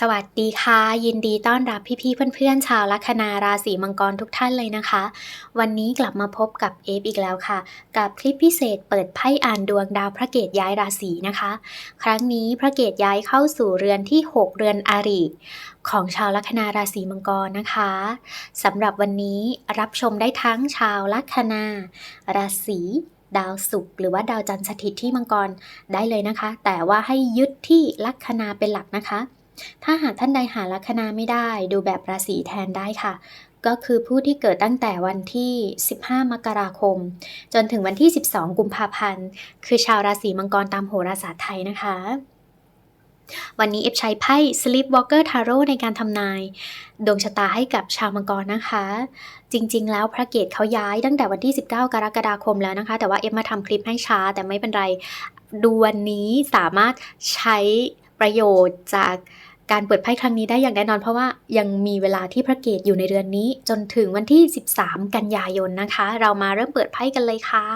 สวัสดีค่ะ ยินดีต้อนรับพี่ๆเพื่อนๆ ชาวลัคนาราศีมังกรทุกท่านเลยนะคะ วันนี้กลับมาพบกับเอฟอีกแล้วค่ะ กับคลิปพิเศษเปิดไพ่อ่านดวงดาวพระเกตย้ายราศีนะคะ ครั้งนี้พระเกตย้ายเข้าสู่เรือนที่ 6 เรือนอาริของชาวลัคนาราศีมังกรนะคะสำหรับวันนี้รับชมได้ทั้งชาวลัคนา ราศีดาวศุกร์หรือว่าดาวจันทร์สถิตที่มังกรได้เลยนะคะ แต่ว่าให้ยึดที่ลัคนาเป็นหลักนะคะ ถ้าหากท่านใดหาลัคนาไม่ได้ดูแบบราศีแทนได้ค่ะ ก็คือผู้ที่เกิดตั้งแต่วันที่ 15 มกราคม จนถึงวันที่ 12 กุมภาพันธ์ คือชาวราศีมังกรตามโหราศาสตร์ไทยนะคะวันนี้เอฟใช้ไพ่ Sleepwalker Tarot ในการทำนาย ดวงชะตาให้กับชาวมังกรนะคะ จริงๆ แล้วพระเกตเขาย้ายตั้งแต่วันที่ 19 กรกฎาคมแล้วนะคะ แต่ว่าเอฟมาทำคลิปให้ช้า แต่ไม่เป็นไร ดูวันนี้สามารถใช้ประโยชน์จาก การเปิดไพ่ครั้งนี้ได้อย่างแน่นอน เพราะว่ายังมีเวลาที่พระเกตอยู่ในเรือนนี้ จนถึงวันที่ 13 กันยายนนะคะ เรามาเริ่มเปิดไพ่กันเลยค่ะ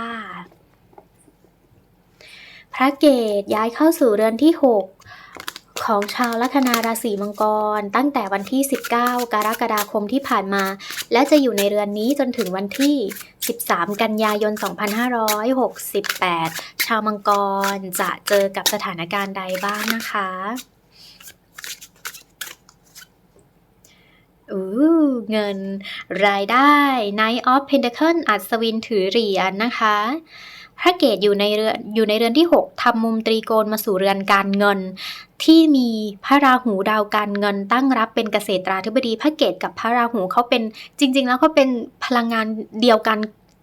พระเกตย้ายเข้าสู่เรือนที่ 6ของชาวลัคนาราศีมังกร ตั้งแต่วันที่ 19 กรกฎาคมที่ผ่านมา และจะอยู่ในเรือนนี้จนถึงวันที่ 13 กันยายน 2568 ชาวมังกรจะเจอกับสถานการณ์ใดบ้างนะคะอู้ เงินรายได้ Knight of Pentacle อัศวินถือเหรียญนะคะพระเกตอยู่ในเรือนอยู่ในเรือนที่ 6ทำมุมตรีโกณมาสู่เรือนการเงิน ที่มีพระราหูดาวการเงิน ตั้งรับเป็นเกษตราธิบดีพระเกตกับพระราหูเขาเป็นจริง ๆ แล้วเขาเป็นพลังงานเดียวกัน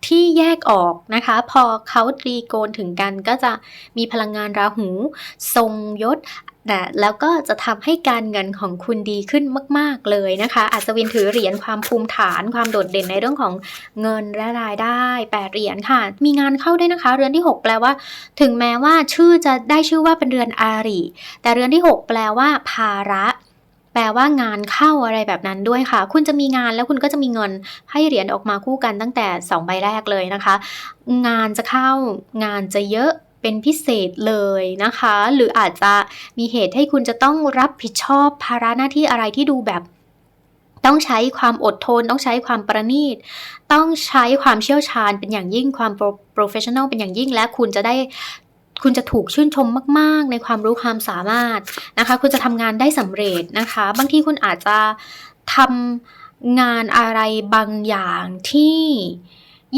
ที่แยกออกนะคะ พอเขาตรีโกณถึงกันก็จะมีพลังงานราหู ทรงยศ นะแล้วก็จะทำให้การเงินของคุณดีขึ้นมาก ๆ เลยนะคะ อัศวินถือเหรียญความภูมิฐานความโดดเด่นในเรื่องของเงินและรายได้8เหรียญค่ะ มีงานเข้าด้วยนะคะ เรือนที่ 6 แปลว่า ถึงแม้ว่าชื่อจะได้ชื่อว่าเป็นเรือนอารีแต่เรือนที่ 6 แปลว่า ภาระแปลว่างานเข้าอะไรแบบนั้นด้วยค่ะ คุณจะมีงานแล้วคุณก็จะมีเงินให้เหรียญออกมาคู่กันตั้งแต่ 2 ใบแรกเลยนะคะ งานจะเข้างานจะเยอะ เป็นพิเศษเลยนะคะ หรืออาจจะมีเหตุให้คุณจะต้องรับผิดชอบภาระหน้าที่อะไรที่ดูแบบต้องใช้ความอดทน ต้องใช้ความประณีต ต้องใช้ความเชี่ยวชาญเป็นอย่างยิ่งความ professional เป็นอย่างยิ่งและคุณจะได้คุณจะถูกชื่นชมมาก ๆ ในความรู้ความสามารถนะคะ คุณจะทำงานได้สำเร็จนะคะ บางทีคุณอาจจะทำงานอะไรบางอย่างที่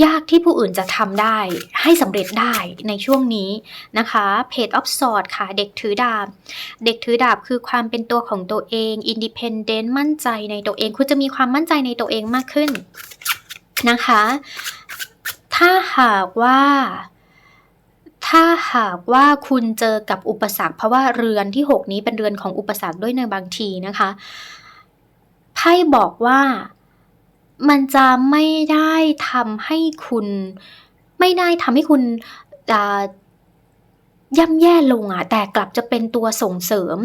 ยากที่ผู้อื่นจะทำได้ให้สำเร็จได้ในช่วงนี้นะคะ Page of Swords ค่ะ เด็กถือดาบ เด็กถือดาบคือความเป็นตัวของตัวเอง Independent มั่นใจในตัวเอง คุณจะมีความมั่นใจในตัวเองมากขึ้นนะคะ ถ้าหากว่าถ้าหากว่าคุณเจอกับอุปสรรค เพราะว่าเรือนที่ 6 นี้เป็นเรือนของอุปสรรคด้วยในบางทีนะคะไพ่บอกว่า มันจะไม่ได้ทำให้คุณ ไม่ได้ทำให้คุณย่ำแย่ลงอะ แต่กลับจะเป็นตัวส่งเสริม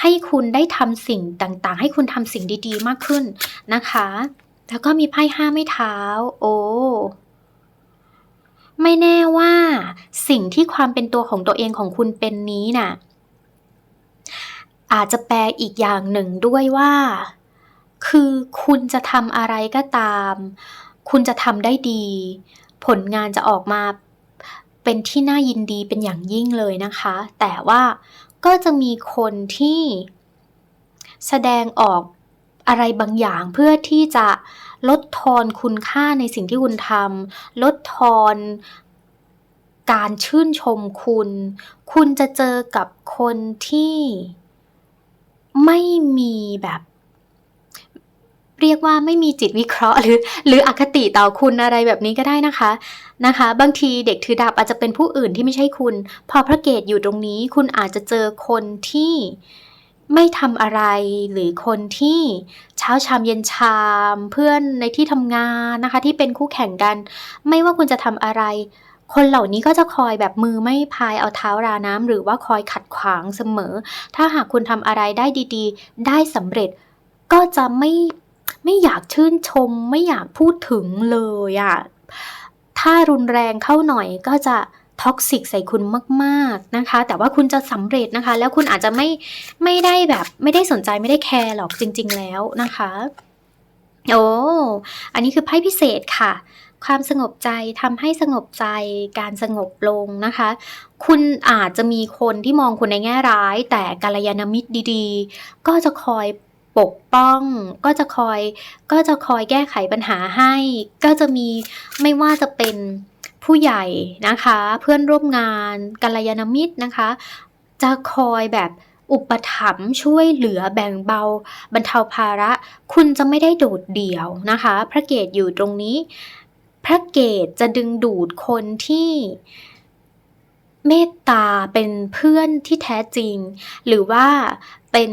ให้คุณได้ทำสิ่งต่างๆ ให้คุณทำสิ่งดีๆ มากขึ้นนะคะ แล้วก็มีไพ่ห้าไม่เท้า โอ้ไม่แน่ว่าสิ่งที่ความเป็นตัวของตัวเองของคุณเป็นนี้น่ะอาจจะแปลอีกอย่างหนึ่งด้วยว่า คือคุณจะทำอะไรก็ตาม คุณจะทำได้ดี ผลงานจะออกมาเป็นที่น่ายินดีเป็นอย่างยิ่งเลยนะคะ แต่ว่าก็จะมีคนที่แสดงออกอะไรบางอย่างเพื่อที่จะลดทอนคุณค่าในสิ่งที่คุณทำลดทอนการชื่นชมคุณ คุณจะเจอกับคนที่ไม่มีแบบ เรียกว่าไม่มีจิตวิเคราะห์หรือ หรืออคติต่อคุณอะไรแบบนี้ก็ได้นะคะนะคะ บางทีเด็กถือดาบอาจจะเป็นผู้อื่นที่ไม่ใช่คุณ พอพระเกตอยู่ตรงนี้คุณอาจจะเจอคนที่ไม่ทำอะไรหรือคนที่เช้าชามเย็นชามเพื่อนในที่ทำงานนะคะ ที่เป็นคู่แข่งกัน ไม่ว่าคุณจะทำอะไร คนเหล่านี้ก็จะคอยแบบมือไม่พายเอาเท้าราน้ำหรือว่าคอยขัดขวางเสมอ ถ้าหากคุณทำอะไรได้ดี ๆ ได้สำเร็จก็จะไม่ ไม่อยากชื่นชม ไม่อยากพูดถึงเลยอะถ้ารุนแรงเข้าหน่อยก็จะท็อกซิกใส่คุณมากๆนะคะ แต่ว่าคุณจะสำเร็จนะคะ แล้วคุณอาจจะไม่ไม่ได้แบบไม่ได้สนใจไม่ได้แคร์หรอกจริง ๆ แล้วนะคะ โอ้อันนี้คือไพ่พิเศษค่ะ ความสงบใจทำให้สงบใจการสงบลงนะคะ คุณอาจจะมีคนที่มองคุณในแง่ร้าย แต่กัลยาณมิตรดี ๆ ก็จะคอย ปกป้อง ก็จะคอยก็จะคอยแก้ไขปัญหาให้ ก็จะมีไม่ว่าจะเป็นผู้ใหญ่นะคะ เพื่อนร่วมงานกัลยาณมิตรนะคะ จะคอยแบบอุปถัมภ์ช่วยเหลือแบ่งเบา บรรเทาภาระ คุณจะไม่ได้โดดเดี่ยวนะคะ พระเกตอยู่ตรงนี้ พระเกตจะดึงดูดคนที่เมตตาเป็นเพื่อนที่แท้จริง หรือว่าเป็น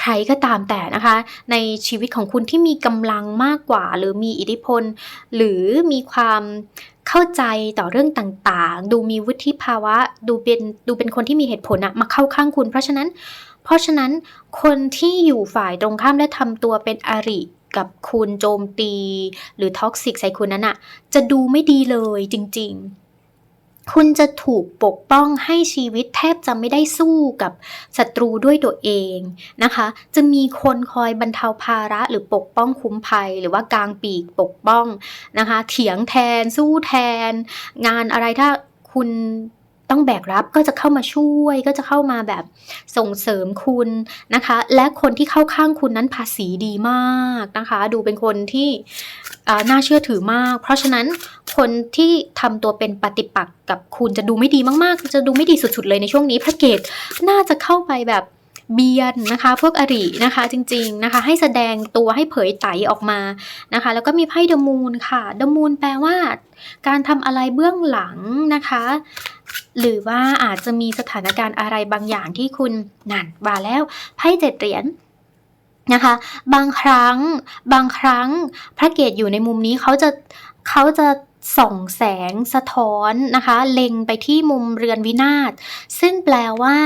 ใครก็ตามแต่นะคะ ในชีวิตของคุณที่มีกำลังมากกว่า หรือมีอิทธิพล หรือมีความเข้าใจต่อเรื่องต่างๆ ดูมีวุฒิภาวะ ดูเป็นดูเป็นคนที่มีเหตุผลอะมาเข้าข้างคุณ เพราะฉะนั้น เพราะฉะนั้นคนที่อยู่ฝ่ายตรงข้ามและทำตัวเป็นอริกับคุณโจมตี หรือท็อกซิกใส่คุณนั้นอะจะดูไม่ดีเลยจริง ๆ คุณจะถูกปกป้องให้ชีวิตแทบจะไม่ได้สู้กับศัตรูด้วยตัวเองนะคะ จะมีคนคอยบรรเทาภาระหรือปกป้องคุ้มภัย หรือว่ากลางปีกปกป้องนะคะ เถียงแทน สู้แทน งานอะไรถ้าคุณ ต้องแบกรับก็จะเข้ามาช่วย ก็จะเข้ามาแบบส่งเสริมคุณนะคะ และคนที่เข้าข้างคุณนั้นภาษีดีมากนะคะ ดูเป็นคนที่น่าเชื่อถือมาก เพราะฉะนั้นคนที่ทำตัวเป็นปฏิปักษ์กับคุณจะดูไม่ดีมากๆ จะดูไม่ดีสุดๆเลยในช่วงนี้พระเกตน่าจะเข้าไปแบบ เบียนนะคะ พวกอรินะคะจริงๆนะคะ ให้แสดงตัวให้เผยไตออกมานะคะ แล้วก็มีไพ่เดมูนค่ะเดมูนแปลว่า การทำอะไรเบื้องหลังนะคะ หรือว่าอาจจะมีสถานการณ์อะไรบางอย่างที่คุณนั่นว่าแล้วไพ่เจ็ดเหรียญนะคะบางครั้งบางครั้งพระเกตอยู่ในมุมนี้เขาจะเขาจะส่องแสงสะท้อนนะคะ เล็งไปที่มุมเรือนวินาศซึ่งแปลว่า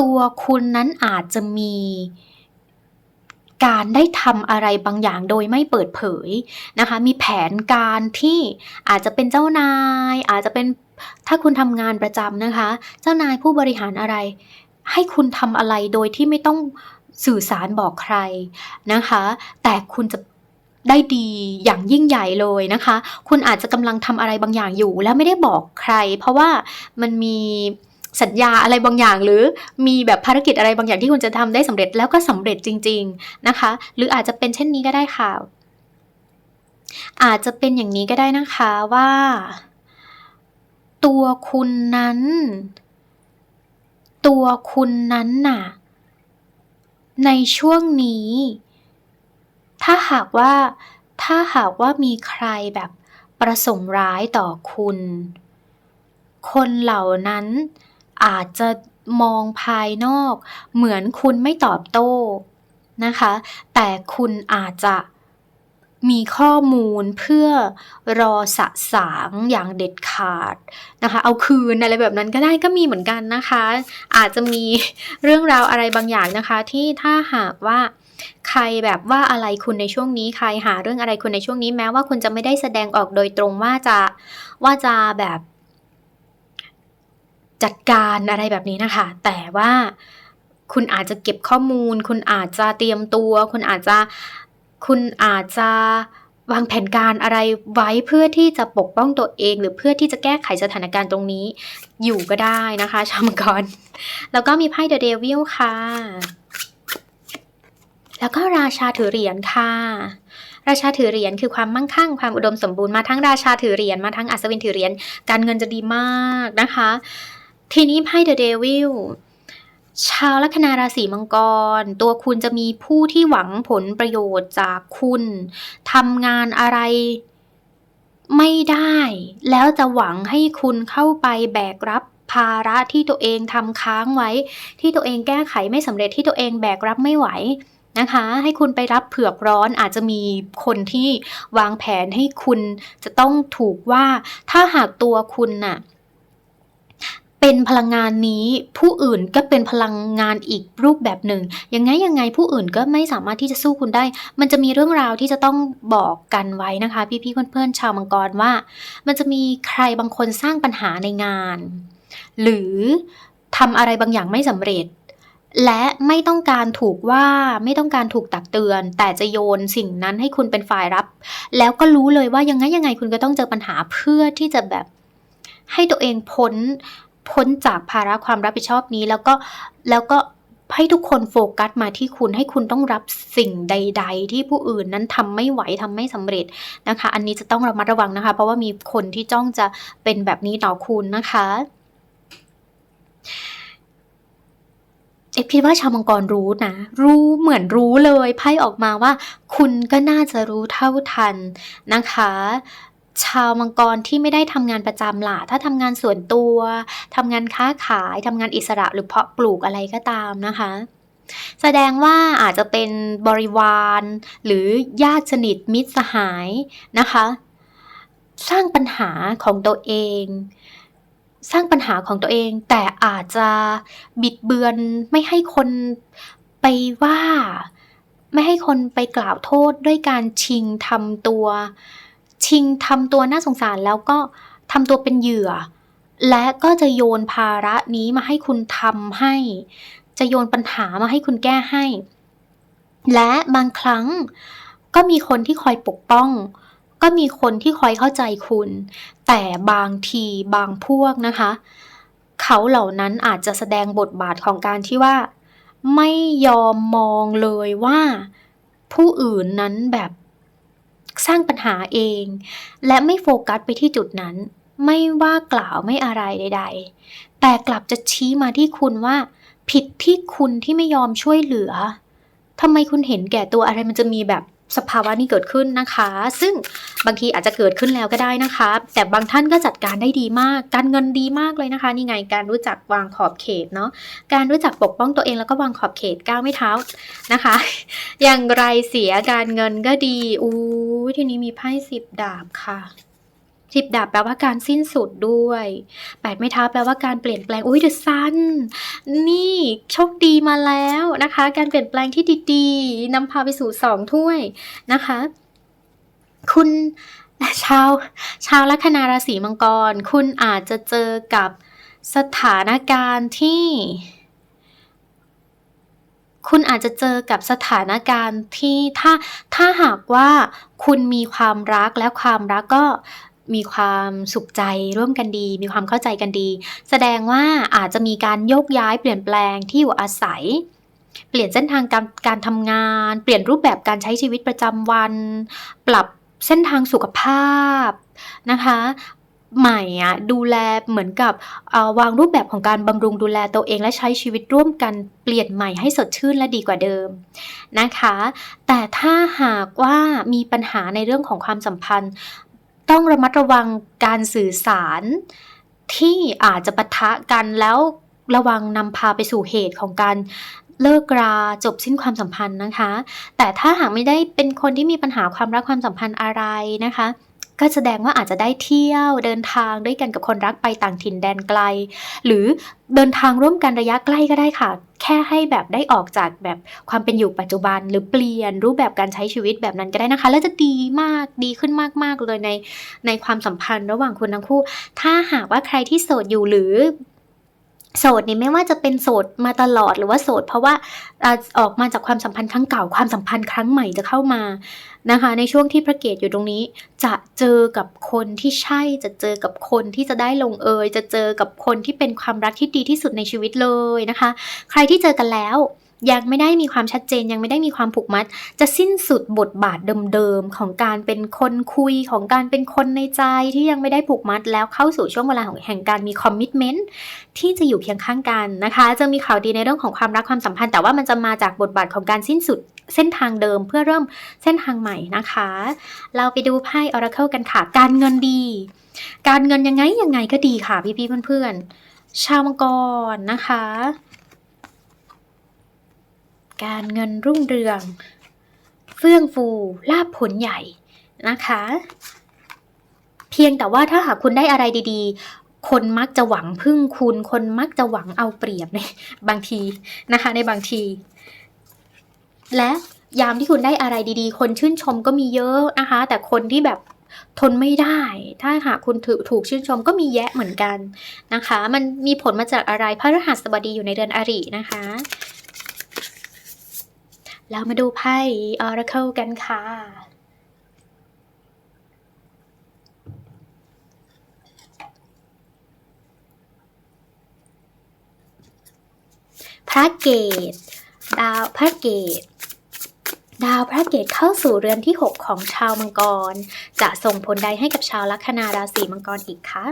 ตัวคุณนั้นอาจจะมีการได้ทำอะไรบางอย่างโดยไม่เปิดเผยนะคะ มีแผนการที่อาจจะเป็นเจ้านาย อาจจะเป็นถ้าคุณทำงานประจำนะคะ เจ้านายผู้บริหารอะไร ให้คุณทำอะไรโดยที่ไม่ต้องสื่อสารบอกใครนะคะ แต่คุณจะได้ดีอย่างยิ่งใหญ่เลยนะคะ คุณอาจจะกำลังทำอะไรบางอย่างอยู่ แล้วไม่ได้บอกใคร เพราะว่ามันมี สัญญาอะไรบางอย่าง หรือมีแบบภารกิจอะไรบางอย่างที่คุณจะทำได้สำเร็จแล้วก็สำเร็จจริง ๆนะคะ หรืออาจจะเป็นเช่นนี้ก็ได้ค่ะ อาจจะเป็นอย่างนี้ก็ได้นะคะว่า ตัวคุณนั้น ตัวคุณนั้นน่ะ ในช่วงนี้ ถ้าหากว่าถ้าหากว่ามีใครแบบประสงค์ร้ายต่อคุณ คนเหล่านั้น อาจจะมองภายนอก เหมือนคุณไม่ตอบโต้นะคะ แต่คุณอาจจะมีข้อมูลเพื่อรอสะสางอย่างเด็ดขาดนะคะ เอาคืนอะไรแบบนั้นก็ได้ก็มีเหมือนกันนะคะ อาจจะมีเรื่องราวอะไรบางอย่างนะคะ ที่ถ้าหากว่าใครแบบว่าอะไรคุณในช่วงนี้ใครหาเรื่องอะไรคุณในช่วงนี้แม้ว่าคุณจะไม่ได้แสดงออกโดยตรงว่าจะว่าจะแบบ จัดการอะไรแบบนี้นะคะ แต่ว่าคุณอาจจะเก็บข้อมูล คุณอาจจะเตรียมตัว คุณอาจจะคุณอาจจะวางแผนการอะไรไว้เพื่อที่จะปกป้องตัวเอง หรือเพื่อที่จะแก้ไขสถานการณ์ตรงนี้ อยู่ก็ได้นะคะชาวมังกรแล้วก็มีไพ่เดอะเดวิลค่ะ แล้วก็ราชาถือเหรียญค่ะ ราชาถือเหรียญคือความมั่งคั่งความอุดมสมบูรณ์มาทั้งราชาถือเหรียญมาทั้งอัศวินถือเหรียญการเงินจะดีมากนะคะ ทีนี้ไพ่เดอะเดวิลชาวลัคนาราศีมังกร ตัวคุณจะมีผู้ที่หวังผลประโยชน์จากคุณทำงานอะไรไม่ได้ แล้วจะหวังให้คุณเข้าไปแบกรับภาระที่ตัวเองทำค้างไว้ ที่ตัวเองแก้ไขไม่สำเร็จที่ตัวเองแบกรับไม่ไหวนะคะ ให้คุณไปรับเผือกร้อนอาจจะมีคนที่วางแผนให้คุณจะต้องถูกว่าถ้าหากตัวคุณน่ะ เป็นพลังงานนี้ ผู้อื่นก็เป็นพลังงานอีกรูปแบบหนึ่ง ยังไงยังไงผู้อื่นก็ไม่สามารถที่จะสู้คุณได้ มันจะมีเรื่องราวที่จะต้องบอกกันไว้นะคะ พี่ๆเพื่อนๆชาวมังกรว่า มันจะมีใครบางคนสร้างปัญหาในงาน หรือทำอะไรบางอย่างไม่สำเร็จ และไม่ต้องการถูกว่าไม่ต้องการถูกตักเตือน แต่จะโยนสิ่งนั้นให้คุณเป็นฝ่ายรับ แล้วก็รู้เลยว่ายังไงยังไงคุณก็ต้องเจอปัญหาเพื่อที่จะแบบให้ตัวเองพ้น พ้นจากภาระความรับผิดชอบนี้ แล้วก็แล้วก็ให้ทุกคนโฟกัสมาที่คุณให้คุณต้องรับสิ่งใด ๆ ที่ผู้อื่นนั้นทำไม่ไหวทำไม่สำเร็จนะคะ อันนี้จะต้องระมัดระวังนะคะ เพราะว่ามีคนที่จ้องจะเป็นแบบนี้ต่อคุณนะคะเอกคิดว่าชาวมังกรรู้นะ รู้เหมือนรู้เลยไพ่ออกมาว่า คุณก็น่าจะรู้เท่าทันนะคะ ชาวมังกรที่ไม่ได้ทำงานประจำล่ะ ถ้าทำงานส่วนตัวทำงานค้าขายทำงานอิสระหรือเพาะปลูกอะไรก็ตามนะคะ แสดงว่าอาจจะเป็นบริวาร หรือญาติสนิทมิตรสหายนะคะ สร้างปัญหาของตัวเอง สร้างปัญหาของตัวเอง แต่อาจจะบิดเบือนไม่ให้คนไปว่า ไม่ให้คนไปกล่าวโทษด้วยการชิงทำตัว ชิงทำตัวน่าสงสารแล้วก็ทำตัวเป็นเหยื่อ และก็จะโยนภาระนี้มาให้คุณทำให้ จะโยนปัญหามาให้คุณแก้ให้ และบางครั้งก็มีคนที่คอยปกป้อง ก็มีคนที่คอยเข้าใจคุณ แต่บางทีบางพวกนะคะ เขาเหล่านั้นอาจจะแสดงบทบาทของการที่ว่า ไม่ยอมมองเลยว่าผู้อื่นนั้นแบบ สร้างปัญหาเอง และไม่โฟกัสไปที่จุดนั้น ไม่ว่ากล่าวไม่อะไรใด ๆ แต่กลับจะชี้มาที่คุณว่า ผิดที่คุณที่ไม่ยอมช่วยเหลือทำไมคุณเห็นแก่ตัวอะไรมันจะมีแบบ สภาวะนี้เกิดขึ้นนะคะ ซึ่งบางทีอาจจะเกิดขึ้นแล้วก็ได้นะคะ แต่บางท่านก็จัดการได้ดีมาก การเงินดีมากเลยนะคะ นี่ไงการรู้จักวางขอบเขตเนาะ การรู้จักปกป้องตัวเองแล้วก็วางขอบเขตก้าวไม่เท้านะคะ อย่างไรเสียการเงินก็ดีอู้ทีนี้มีไพ่สิบดาบค่ะ สิบดาบแปลว่าการสิ้นสุดด้วยแปดไม้เท้าแปลว่าการเปลี่ยนแปลงอุ้ยเดอะซันนี่โชคดีมาแล้วนะคะ การเปลี่ยนแปลงที่ดีๆนำพาไปสู่สองถ้วยนะคะ คุณชาวชาวลัคนาราศีมังกร คุณอาจจะเจอกับสถานการณ์ที่ คุณอาจจะเจอกับสถานการณ์ที่ถ้าถ้าหากว่าคุณมีความรักและความรักก็ มีความสุขใจร่วมกันดี มีความเข้าใจกันดี แสดงว่าอาจจะมีการโยกย้ายเปลี่ยนแปลงที่อยู่อาศัย เปลี่ยนเส้นทางการการทำงาน เปลี่ยนรูปแบบการใช้ชีวิตประจำวัน ปรับเส้นทางสุขภาพนะคะใหม่อะดูแลเหมือนกับวางรูปแบบของการบำรุงดูแลตัวเองและใช้ชีวิตร่วมกันเปลี่ยนใหม่ให้สดชื่นและดีกว่าเดิมนะคะ แต่ถ้าหากว่ามีปัญหาในเรื่องของความสัมพันธ์ ต้องระมัดระวังการสื่อสารที่อาจจะปะทะกันแล้วระวังนำพาไปสู่เหตุของการเลิกราจบสิ้นความสัมพันธ์นะคะ แต่ถ้าหากไม่ได้เป็นคนที่มีปัญหาความรักความสัมพันธ์อะไรนะคะ ก็แสดงว่าอาจจะได้เที่ยวเดินทางด้วยกันกับคนรักไปต่างถิ่นแดนไกล หรือเดินทางร่วมกันระยะใกล้ก็ได้ค่ะ แค่ให้แบบได้ออกจากแบบความเป็นอยู่ปัจจุบัน หรือเปลี่ยนรูปแบบการใช้ชีวิตแบบนั้นก็ได้นะคะ แล้วจะดีมากดีขึ้นมาก ๆ เลยในในความสัมพันธ์ระหว่างคุณทั้งคู่ ถ้าหากว่าใครที่โสดอยู่หรือโสดนี่ไม่ว่าจะเป็นโสดมาตลอดหรือว่าโสด เพราะว่าออกมาจากความสัมพันธ์ครั้งเก่าความสัมพันธ์ครั้งใหม่จะเข้ามา นะคะ ในช่วงที่พระเกตอยู่ตรงนี้ จะเจอกับคนที่ใช่ จะเจอกับคนที่จะได้ลงเอย จะเจอกับคนที่เป็นความรักที่ดีที่สุดในชีวิตเลยนะคะ ใครที่เจอกันแล้ว ยังไม่ได้มีความชัดเจนยังไม่ได้มีความผูกมัด จะสิ้นสุดบทบาทเดิมๆของการเป็นคนคุยของการเป็นคนในใจที่ยังไม่ได้ผูกมัด แล้วเข้าสู่ช่วงเวลาของแห่งการมีคอมมิชเมนต์ที่จะอยู่เคียงข้างกันนะคะ จะมีข่าวดีในเรื่องของความรักความสัมพันธ์ แต่ว่ามันจะมาจากบทบาทของการสิ้นสุดเส้นทางเดิมเพื่อเริ่มเส้นทางใหม่นะคะ เราไปดูไพ่ออราเคิลกันค่ะ การเงินดี การเงินยังไงยังไงก็ดีค่ะพี่ๆเพื่อนๆชาวมังกรนะคะ การเงินรุ่งเรือง เฟื่องฟูลาบผลใหญ่นะคะ เพียงแต่ว่าถ้าหากคุณได้อะไรดีๆ คนมักจะหวังพึ่งคุณ คนมักจะหวังเอาเปรียบในบางทีนะคะ ในบางที และยามที่คุณได้อะไรดีๆ คนชื่นชมก็มีเยอะนะคะ แต่คนที่แบบทนไม่ได้ ถ้าหากคุณถูกถูกชื่นชมก็มีแยะเหมือนกันนะคะ มันมีผลมาจากอะไรพระรหัสบดีอยู่ในเดือนอรินะคะ เรามาดูไพ่ Oracle กันค่ะ พระเกต ดาวพระเกต ดาวพระเกตเข้าสู่เรือนที่ 6 ของชาวมังกร จะส่งผลใดให้กับชาวลัคนาราศีมังกรอีกคะ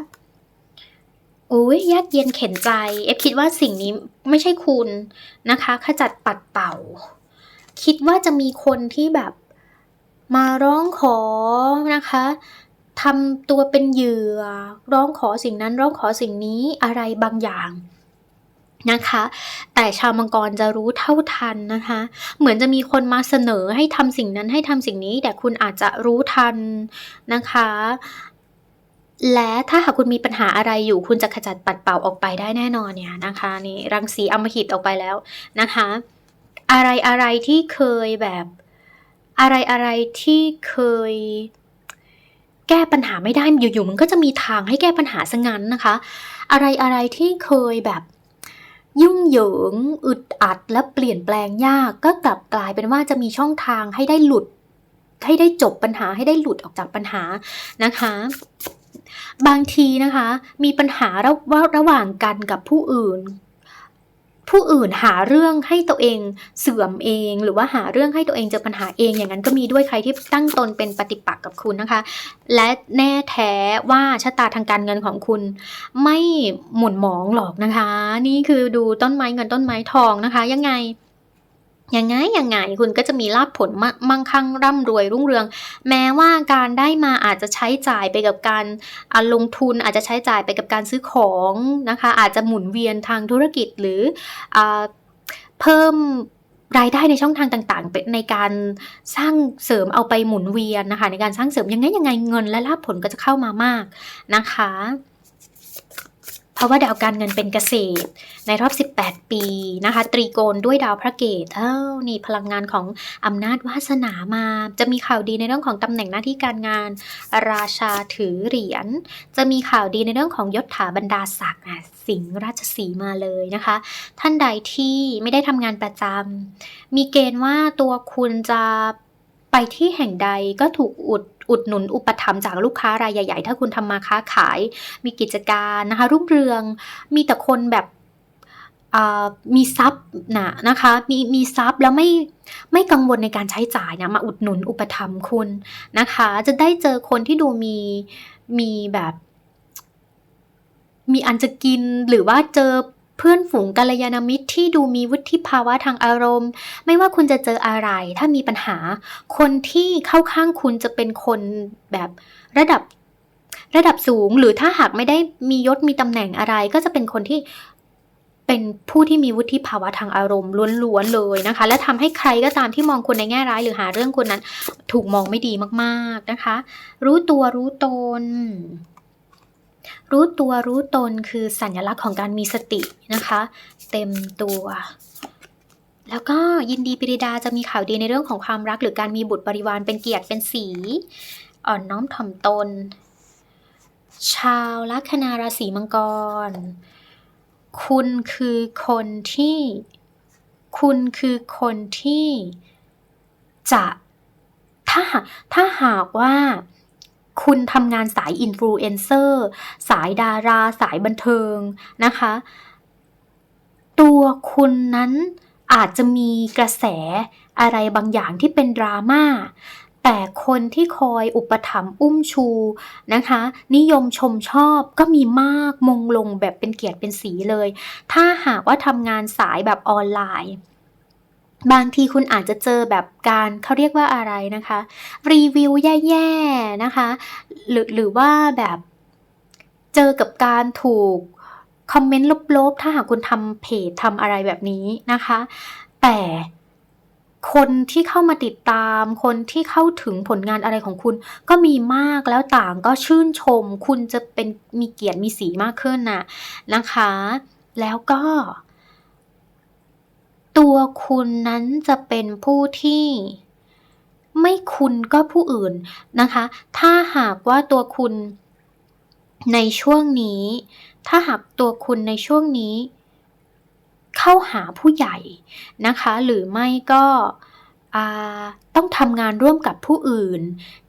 อุ้ยยากเย็นเข็นใจ เอฟคิดว่าสิ่งนี้ไม่ใช่คุณนะคะ ขจัดปัดเป่า คิดว่าจะมีคนที่แบบมาร้องขอนะคะทำตัวเป็นเหยื่อ ร้องขอสิ่งนั้นร้องขอสิ่งนี้อะไรบางอย่างนะคะ แต่ชาวมังกรจะรู้เท่าทันนะคะ เหมือนจะมีคนมาเสนอให้ทำสิ่งนั้นให้ทำสิ่งนี้ แต่คุณอาจจะรู้ทันนะคะ และถ้าหากคุณมีปัญหาอะไรอยู่ คุณจะขจัดปัดเป่าออกไปได้แน่นอนเนี่ยนะคะนี่รังสีอมหิตออกไปแล้วนะคะ อะไรอะไรที่เคยแบบ อะไรอะไรที่เคย แก้ปัญหาไม่ได้อยู่ๆมันก็จะมีทางให้แก้ปัญหาซะงั้นนะคะ อะไรอะไรที่เคยแบบยุ่งเหยิงอึดอัดและเปลี่ยนแปลงยากก็กลับกลายเป็นว่าจะมีช่องทางให้ได้หลุด ให้ได้จบปัญหาให้ได้หลุดออกจากปัญหานะคะ บางทีนะคะ มีปัญหาระว่าระหว่างกันกับผู้อื่น ผู้อื่นหาเรื่องให้ตัวเองเสื่อมเอง หรือว่าหาเรื่องให้ตัวเองเจอปัญหาเองอย่างนั้นก็มีด้วยใครที่ตั้งตนเป็นปฏิปักษ์กับคุณนะคะ และแน่แท้ว่าชะตาทางการเงินของคุณ ไม่หมุนหมองหรอกนะคะ นี่คือดูต้นไม้เงินต้นไม้ทองนะคะ ยังไง ยังไงยังไงคุณก็จะมีลาภผลมมั่งคั่งร่ำรวยรุ่งเรือง แม้ว่าการได้มาอาจจะใช้จ่ายไปกับการาลงทุนอาจจะใช้จ่ายไปกับการซื้อของนะคะ อาจจะหมุนเวียนทางธุรกิจหรืออเพิ่มรายได้ในช่องทางต่างๆเป็นในการสร้างเสริมเอาไปหมุนเวียนนะคะ ในการสร้างเสริมยังไงยังไงเงินและลาภผลก็จะเข้ามามากนะคะ เพราะว่าดาวการเงินเป็นเกษตร ในรอบ 18 ปีนะคะ ตรีโกณด้วยดาวพระเกตเท่านี่พลังงานของอำนาจวาสนามา จะมีข่าวดีในเรื่องของตำแหน่งหน้าที่การงาน ราชาถือเหรียญ จะมีข่าวดีในเรื่องของยศถาบรรดาศักดิ์สิงห์ราชสีมาเลยนะคะ ท่านใดที่ไม่ได้ทำงานประจำมีเกณฑ์ว่าตัวคุณจะ ที่แห่งใดก็ถูกอุดอุดหนุนอุปถัมภ์จากลูกค้ารายใหญ่ๆ ถ้าคุณทำมาค้าขาย มีกิจการนะคะ รุ่งเรือง มีแต่คนแบบมีทรัพย์นะนะคะ มีมีทรัพย์แล้วไม่ไม่กังวลในการใช้จ่ายนะมาอุดหนุนอุปถัมภ์คุณนะคะ จะได้เจอคนที่ดูมีมีแบบ มีอันจะกินหรือว่าเจอ เพื่อนฝูงกัลยาณมิตรที่ดูมีวุฒิภาวะทางอารมณ์ ไม่ว่าคุณจะเจออะไร ถ้ามีปัญหา คนที่เข้าข้างคุณจะเป็นคนแบบระดับระดับสูง หรือถ้าหากไม่ได้มียศมีตำแหน่งอะไร ก็จะเป็นคนที่เป็นผู้ที่มีวุฒิภาวะทางอารมณ์ล้วนๆเลยนะคะ และทำให้ใครก็ตามที่มองคุณในแง่ร้าย หรือหาเรื่องคุณนั้น ถูกมองไม่ดีมากๆนะคะ รู้ตัวรู้ตน รู้ตัวรู้ตนคือสัญลักษณ์ของการมีสตินะคะ เต็มตัว แล้วก็ยินดีปริดาจะมีข่าวดีในเรื่องของความรัก หรือการมีบุตรบริวารเป็นเกียรติเป็นสี อ่อนน้อมถ่อมตน ชาวลัคนาราศีมังกร คุณคือคนที่ คุณคือคนที่จะถ้าหากถ้าหากว่า คุณทำงานสายอินฟลูเอนเซอร์สายดารา สายบันเทิงนะคะ ตัวคุณนั้นอาจจะมีกระแสอะไรบางอย่างที่เป็นดราม่าแต่คนที่คอยอุปถัมภ์อุ้มชูนะคะ นิยมชมชอบก็มีมากมงลงแบบเป็นเกียรติเป็นสีเลย ถ้าหากว่าทำงานสายแบบออนไลน์ บางทีคุณอาจจะเจอแบบการเขาเรียกว่าอะไรนะคะ รีวิวแย่ๆนะคะ หรือหรือว่าแบบเจอกับการถูกคอมเมนต์ลบๆ ถ้าหากคุณทำเพจทำอะไรแบบนี้นะคะ แต่คนที่เข้ามาติดตาม คนที่เข้าถึงผลงานอะไรของคุณ ก็มีมากแล้วต่างก็ชื่นชม คุณจะเป็นมีเกียรติมีสีมากขึ้นน่ะนะคะ แล้วก็ ตัวคุณนั้นจะเป็นผู้ที่ไม่คุณก็ผู้อื่นนะคะ ถ้าหากว่าตัวคุณในช่วงนี้ ถ้าหากตัวคุณในช่วงนี้ เข้าหาผู้ใหญ่นะคะ หรือไม่ก็ต้องทำงานร่วมกับผู้อื่น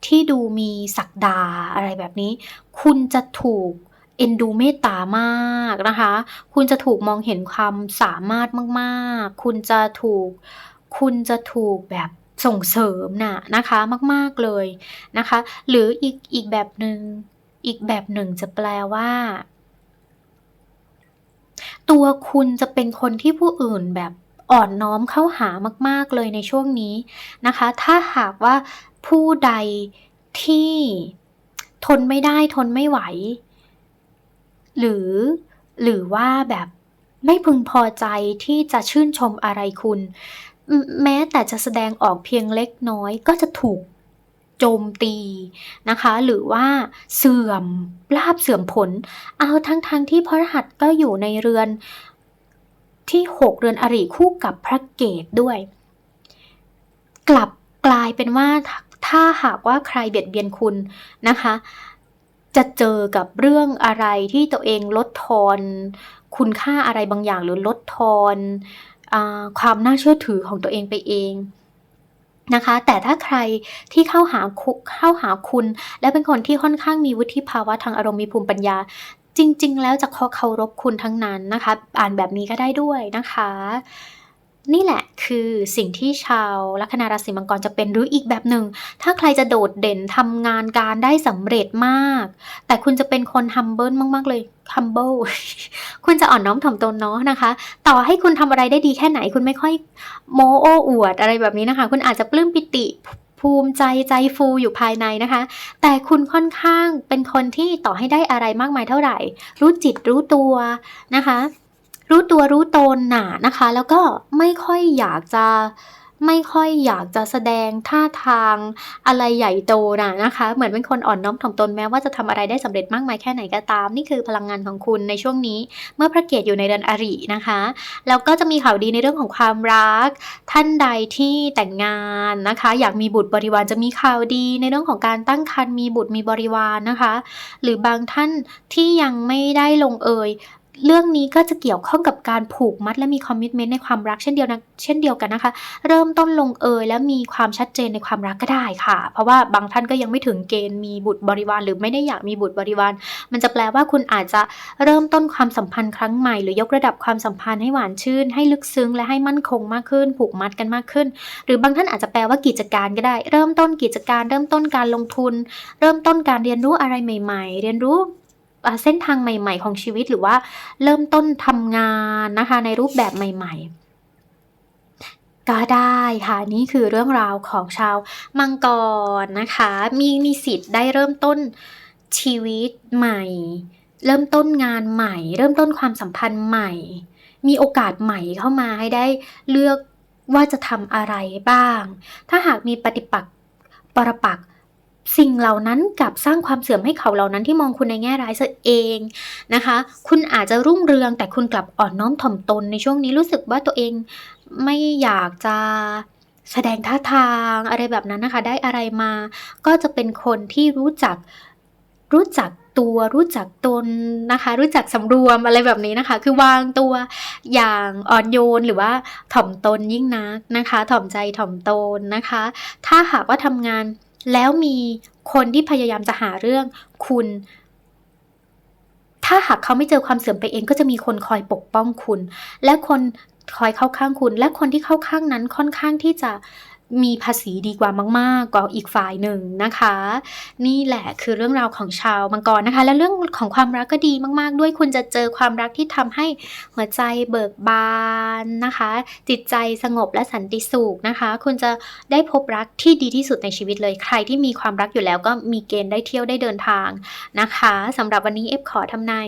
ที่ดูมีศักดาอะไรแบบนี้ คุณจะถูก เอ็นดูเมตตามากนะคะ คุณจะถูกมองเห็นความสามารถมากๆ คุณจะถูก คุณจะถูกแบบส่งเสริมน่ะนะคะมากๆเลยนะคะ หรืออีกอีกแบบหนึ่งอีกแบบหนึ่งจะแปลว่า ตัวคุณจะเป็นคนที่ผู้อื่นแบบอ่อนน้อมเข้าหามาก ๆเลยในช่วงนี้นะคะ ถ้าหากว่าผู้ใดที่ทนไม่ได้ทนไม่ไหว หรือ หรือว่าแบบไม่พึงพอใจที่จะชื่นชมอะไรคุณ แม้แต่จะแสดงออกเพียงเล็กน้อยก็จะถูกโจมตีนะคะ หรือว่าเสื่อมลาบเสื่อมผล เอาทั้งๆทที่พระรหัสก็อยู่ในเรือนที่ 6 เรือนอริคู่กับพระเกตด้วย กลับกลายเป็นว่าถ้าหากว่าใครเบียดเบียนคุณนะคะ จะเจอกับเรื่องอะไรที่ตัวเองลดทอนคุณค่าอะไรบางอย่างหรือลดทอนอความน่าเชื่อถือของตัวเองไปเองนะคะ แต่ถ้าใครที่เข้าหาเข้าหาคุณ และเป็นคนที่ค่อนข้างมีวุฒิภาวะทางอารมณ์มีภูมิปัญญา จริง ๆ แล้วจะขอเคารพคุณทั้งนั้นนะคะ อ่านแบบนี้ก็ได้ด้วยนะคะ นี่แหละคือสิ่งที่ชาวลัคนาราศีมังกรจะเป็นหรืออีกแบบหนึ่งถ้าใครจะโดดเด่นทำงานการได้สำเร็จมาก แต่คุณจะเป็นคน humble มาก ๆ เลย humble คุณจะอ่อนน้อมถ่อมตนเนาะนะคะ ต่อให้คุณทำอะไรได้ดีแค่ไหน คุณไม่ค่อยโมโอ้อวดอะไรแบบนี้นะคะ คุณอาจจะปลื้มปิติภูมิใจใจฟูอยู่ภายในนะคะ แต่คุณค่อนข้างเป็นคนที่ต่อให้ได้อะไรมากมายเท่าไหร่ รู้จิตรู้ตัวนะคะ รู้ตัวรู้ตนหนานะคะ แล้วก็ไม่ค่อยอยากจะไม่ค่อยอยากจะแสดงท่าทางอะไรใหญ่โตนะนะคะ เหมือนเป็นคนอ่อนน้อมถ่อมตนแม้ว่าจะทำอะไรได้สำเร็จมากมายแค่ไหนก็ตาม นี่คือพลังงานของคุณในช่วงนี้ เมื่อพระเกียรติอยู่ในเดือนอรินะคะ แล้วก็จะมีข่าวดีในเรื่องของความรัก ท่านใดที่แต่งงานนะคะ อยากมีบุตรบริวารจะมีข่าวดีในเรื่องของการตั้งครรภ์มีบุตรมีบริวารนะคะ หรือบางท่านที่ยังไม่ได้ลงเอย เรื่องนี้ก็จะเกี่ยวข้องกับการผูกมัดและมีคอมมิชเมนต์ในความรักเช่นเดียวนะเช่นเดียวกันนะคะ เริ่มต้นลงเอยและมีความชัดเจนในความรักก็ได้ค่ะ เพราะว่าบางท่านก็ยังไม่ถึงเกณฑ์มีบุตรบริวาร หรือไม่ได้อยากมีบุตรบริวาร มันจะแปลว่าคุณอาจจะเริ่มต้นความสัมพันธ์ครั้งใหม่หรือยกระดับความสัมพันธ์ให้หวานชื่น ให้ลึกซึ้งและให้มั่นคงมากขึ้น ผูกมัดกันมากขึ้น หรือบางท่านอาจจะแปลว่ากิจการก็ได้ เริ่มต้นกิจการ เริ่มต้นการลงทุน เริ่มต้นการเรียนรู้อะไรใหม่ ๆ เรียนรู้ เส้นทางใหม่ ๆ ของชีวิตหรือว่าเริ่มต้นทำงานนะคะ ในรูปแบบใหม่ ๆก็ได้ค่ะนี่คือเรื่องราวของชาวมังกรนะคะ มีมีสิทธิ์ได้เริ่มต้นชีวิตใหม่ เริ่มต้นงานใหม่ เริ่มต้นความสัมพันธ์ใหม่ มีโอกาสใหม่เข้ามาให้ได้เลือกว่าจะทำอะไรบ้าง ถ้าหากมีปฏิปักษ์ปรปักษ์ สิ่งเหล่านั้นกลับสร้างความเสื่อมให้เขาเหล่านั้นที่มองคุณในแง่ร้ายซะเองนะคะ คุณอาจจะรุ่งเรืองแต่คุณกลับอ่อนน้อมถ่อมตนในช่วงนี้รู้สึกว่าตัวเองไม่อยากจะแสดงท่าทางอะไรแบบนั้นนะคะ ได้อะไรมา ก็จะเป็นคนที่รู้จักรู้จักตัวรู้จักตนนะคะ รู้จักสำรวมอะไรแบบนี้นะคะ คือวางตัวอย่างอ่อนโยนหรือว่าถ่อมตนยิ่งนักนะคะ ถ่อมใจถ่อมตนนะคะ ถ้าหากว่าทำงาน แล้วมีคนที่พยายามจะหาเรื่องคุณ ถ้าหากเขาไม่เจอความเสื่อมไปเองก็จะมีคนคอยปกป้องคุณ และคนคอยเข้าข้างคุณ และคนที่เข้าข้างนั้นค่อนข้างที่จะ มีภาษีดีกว่ามาก ๆ กว่าอีกฝ่ายหนึ่งนะคะ นี่แหละคือเรื่องราวของชาวมังกรนะคะ และเรื่องของความรักก็ดีมาก ๆ ด้วยคุณจะเจอความรักที่ทำให้หัวใจเบิกบานนะคะ จิตใจสงบและสันติสุขนะคะ คุณจะได้พบรักที่ดีที่สุดในชีวิตเลย ใครที่มีความรักอยู่แล้วก็มีเกณฑ์ได้เที่ยวได้เดินทางนะคะสำหรับวันนี้เอฟขอทำนาย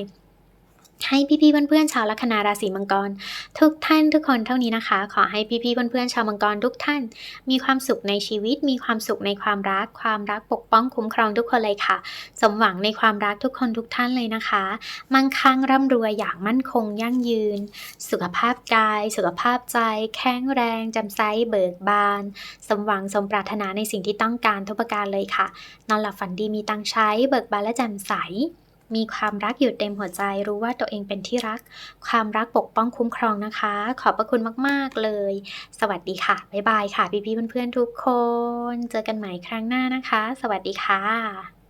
ให้พี่ๆเพื่อนๆชาวลัคนาราศีมังกร ทุกท่านทุกคนเท่านี้นะคะ ขอให้พี่ๆเพื่อนๆชาวมังกรทุกท่าน มีความสุขในชีวิต มีความสุขในความรัก ความรักปกป้องคุ้มครองทุกคนเลยค่ะ สมหวังในความรักทุกคนทุกท่านเลยนะคะ มั่งคั่งร่ำรวยอย่างมั่นคงยั่งยืน สุขภาพกาย สุขภาพใจ แข็งแรงจำใสเบิกบาน สมหวังสมปรารถนาในสิ่งที่ต้องการทุกประการเลยค่ะ นอนหลับฝันดีมีตังใช้ เบิกบานและแจ่มใส มีความรักอยู่เต็มหัวใจรู้ว่าตัวเองเป็นที่รัก ความรักปกป้องคุ้มครองนะคะ ขอบพระคุณมาก ๆ เลย สวัสดีค่ะ บ๊ายบายค่ะ พี่ๆเพื่อนๆทุกคน เจอกันใหม่ครั้งหน้านะคะ สวัสดีค่ะ